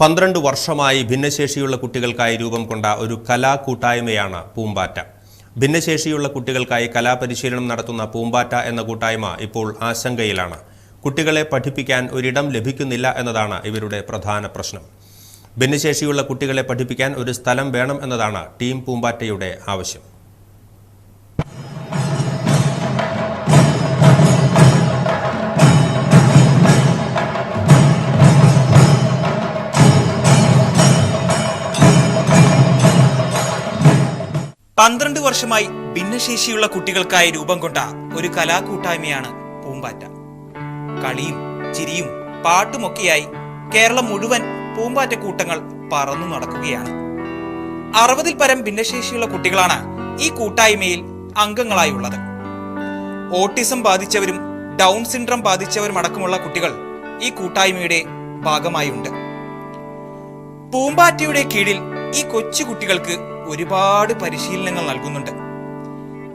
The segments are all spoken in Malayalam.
പന്ത്രണ്ട് വർഷമായി ഭിന്നശേഷിയുള്ള കുട്ടികൾക്കായി രൂപം കൊണ്ട ഒരു കലാകൂട്ടായ്മയാണ് പൂമ്പാറ്റ. ഭിന്നശേഷിയുള്ള കുട്ടികൾക്കായി കലാപരിശീലനം നടത്തുന്ന പൂമ്പാറ്റ എന്ന കൂട്ടായ്മ ഇപ്പോൾ ആശങ്കയിലാണ്. കുട്ടികളെ പഠിപ്പിക്കാൻ ഒരിടം ലഭിക്കുന്നില്ല എന്നതാണ് ഇവരുടെ പ്രധാന പ്രശ്നം. ഭിന്നശേഷിയുള്ള കുട്ടികളെ പഠിപ്പിക്കാൻ ഒരു സ്ഥലം വേണം എന്നതാണ് ടീം പൂമ്പാറ്റയുടെ ആവശ്യം. പന്ത്രണ്ട് വർഷമായി ഭിന്നശേഷിയുള്ള കുട്ടികൾക്കായി രൂപം കൊണ്ട ഒരു കലാകൂട്ടായ്മയാണ് പൂമ്പാറ്റ. കളിയും ചിരിയും പാട്ടുമൊക്കെയായി കേരളം മുഴുവൻ പൂമ്പാറ്റ കൂട്ടങ്ങൾ പറന്നു നടക്കുകയാണ്. അറുപതിൽ പരം ഭിന്നശേഷിയുള്ള കുട്ടികളാണ് ഈ കൂട്ടായ്മയിൽ അംഗങ്ങളായുള്ളത്. ഓട്ടിസം ബാധിച്ചവരും ഡൗൺ സിൻഡ്രം ബാധിച്ചവരും അടക്കമുള്ള കുട്ടികൾ ഈ കൂട്ടായ്മയുടെ ഭാഗമായുണ്ട്. പൂമ്പാറ്റയുടെ കീഴിൽ ഈ കൊച്ചു കുട്ടികൾക്ക് ഒരുപാട് പരിശീലനങ്ങൾ നൽകുന്നുണ്ട്.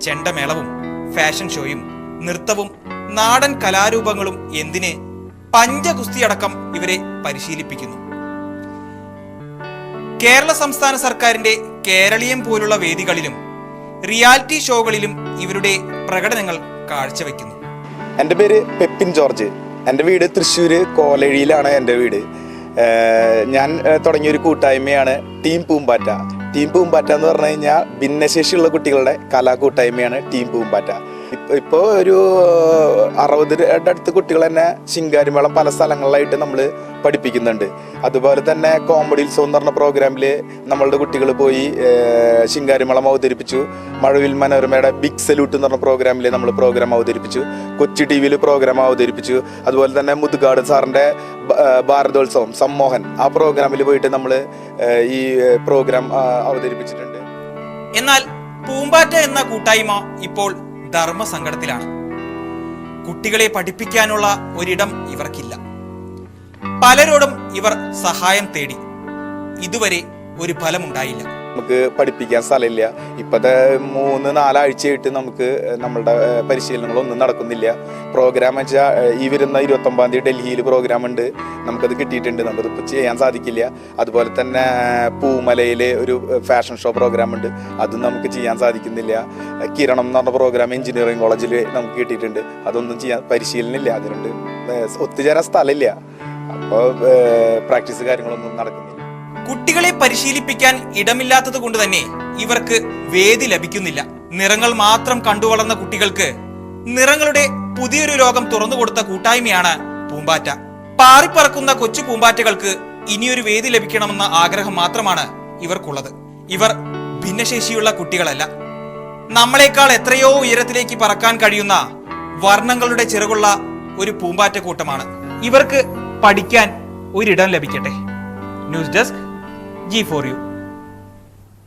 ചെണ്ടമേളവും ഫാഷൻ ഷോയും നൃത്തവും നാടൻ കലാരൂപങ്ങളും എന്തിന് പഞ്ചകുസ്തിയടക്കം ഇവരെ പരിശീലിപ്പിക്കുന്നു. കേരള സംസ്ഥാന സർക്കാരിന്റെ കേരളീയം പോലുള്ള വേദികളിലും റിയാലിറ്റി ഷോകളിലും ഇവരുടെ പ്രകടനങ്ങൾ കാഴ്ചവെക്കുന്നു. എന്റെ പേര് പെപ്പിൻ ജോർജ്. എന്റെ വീട് തൃശ്ശൂർ കോലഴിയിലാണ് എന്റെ വീട്. ഞാൻ തുടങ്ങിയ ഒരു കൂട്ടായ്മയാണ് ടീം പൂമ്പാറ്റ. ടീം പൂമ്പാറ്റ എന്ന് പറഞ്ഞു കഴിഞ്ഞാൽ ഭിന്നശേഷിയുള്ള കുട്ടികളുടെ കലാകൂട്ടായ്മയാണ് ടീം പൂമ്പാറ്റ ഇപ്പൊ ഒരു അറുപതിന്റെ അടുത്ത് കുട്ടികൾ തന്നെ ശിങ്കാരിമേളം പല സ്ഥലങ്ങളിലായിട്ട് നമ്മൾ പഠിപ്പിക്കുന്നുണ്ട്. അതുപോലെ തന്നെ കോമഡി ഉത്സവം എന്ന് പറഞ്ഞ പ്രോഗ്രാമിൽ നമ്മളുടെ കുട്ടികൾ പോയി ശിങ്കാരിമേളം അവതരിപ്പിച്ചു. മഴവിൽ മനോരമയുടെ ബിഗ് സല്യൂട്ട് എന്ന് പറഞ്ഞ പ്രോഗ്രാമിൽ നമ്മൾ പ്രോഗ്രാം അവതരിപ്പിച്ചു. കൊച്ചി ടി വിയിൽ പ്രോഗ്രാം അവതരിപ്പിച്ചു. അതുപോലെ തന്നെ മുതുകാട് സാറിന്റെ ഭാരതോത്സവം സമ്മോഹൻ ആ പ്രോഗ്രാമിൽ പോയിട്ട് നമ്മൾ ഈ പ്രോഗ്രാം അവതരിപ്പിച്ചിട്ടുണ്ട്. എന്നാൽ പൂമ്പാറ്റ എന്ന കൂട്ടായ്മ ഇപ്പോൾ ധർമ്മസങ്കടത്തിലാണ്. കുട്ടികളെ പഠിപ്പിക്കാനുള്ള ഒരിടം ഇവർക്കില്ല. പലരോടും ഇവർ സഹായം തേടി ഇതുവരെ ഒരു ഫലമുണ്ടായില്ല. നമുക്ക് പഠിപ്പിക്കാൻ സ്ഥലമില്ല. ഇപ്പോഴത്തെ മൂന്ന് നാലാഴ്ചയായിട്ട് നമുക്ക് നമ്മളുടെ പരിശീലനങ്ങളൊന്നും നടക്കുന്നില്ല. പ്രോഗ്രാം വെച്ചാൽ ഈ വരുന്ന ഇരുപത്തൊമ്പതാം തീയതി ഡൽഹിയിൽ പ്രോഗ്രാം ഉണ്ട്. നമുക്കത് കിട്ടിയിട്ടുണ്ട്. നമുക്കിപ്പോൾ ചെയ്യാൻ സാധിക്കില്ല. അതുപോലെ തന്നെ പൂമലയിൽ ഒരു ഫാഷൻ ഷോ പ്രോഗ്രാം ഉണ്ട്. അതും നമുക്ക് ചെയ്യാൻ സാധിക്കുന്നില്ല. കിരണം എന്ന് പറഞ്ഞ പ്രോഗ്രാം എഞ്ചിനീയറിംഗ് കോളേജിൽ നമുക്ക് കിട്ടിയിട്ടുണ്ട്. അതൊന്നും ചെയ്യാൻ പരിശീലനം ഇല്ല അതിനുണ്ട് ഒത്തുചേരാൻ സ്ഥലമില്ല. അപ്പോൾ പ്രാക്ടീസ് കാര്യങ്ങളൊന്നും നടക്കുന്നില്ല. കുട്ടികളെ പരിശീലിപ്പിക്കാൻ ഇടമില്ലാത്തത് കൊണ്ട് തന്നെ ഇവർക്ക് വേദി ലഭിക്കുന്നില്ല. നിറങ്ങൾ മാത്രം കണ്ടുവളർന്ന കുട്ടികൾക്ക് നിറങ്ങളുടെ പുതിയൊരു ലോകം തുറന്നുകൊടുത്ത കൂട്ടായ്മയാണ് പൂമ്പാറ്റ. പാറിപ്പറക്കുന്ന കൊച്ചു പൂമ്പാറ്റകൾക്ക് ഇനിയൊരു വേദി ലഭിക്കണമെന്ന ആഗ്രഹം മാത്രമാണ് ഇവർക്കുള്ളത്. ഇവർ ഭിന്നശേഷിയുള്ള കുട്ടികളല്ല. നമ്മളെക്കാൾ എത്രയോ ഉയരത്തിലേക്ക് പറക്കാൻ കഴിയുന്ന വർണങ്ങളുടെ ചിറകുള്ള ഒരു പൂമ്പാറ്റ കൂട്ടമാണ് ഇവർക്ക് പഠിക്കാൻ ഒരിടം ലഭിക്കട്ടെ. News desk G for you.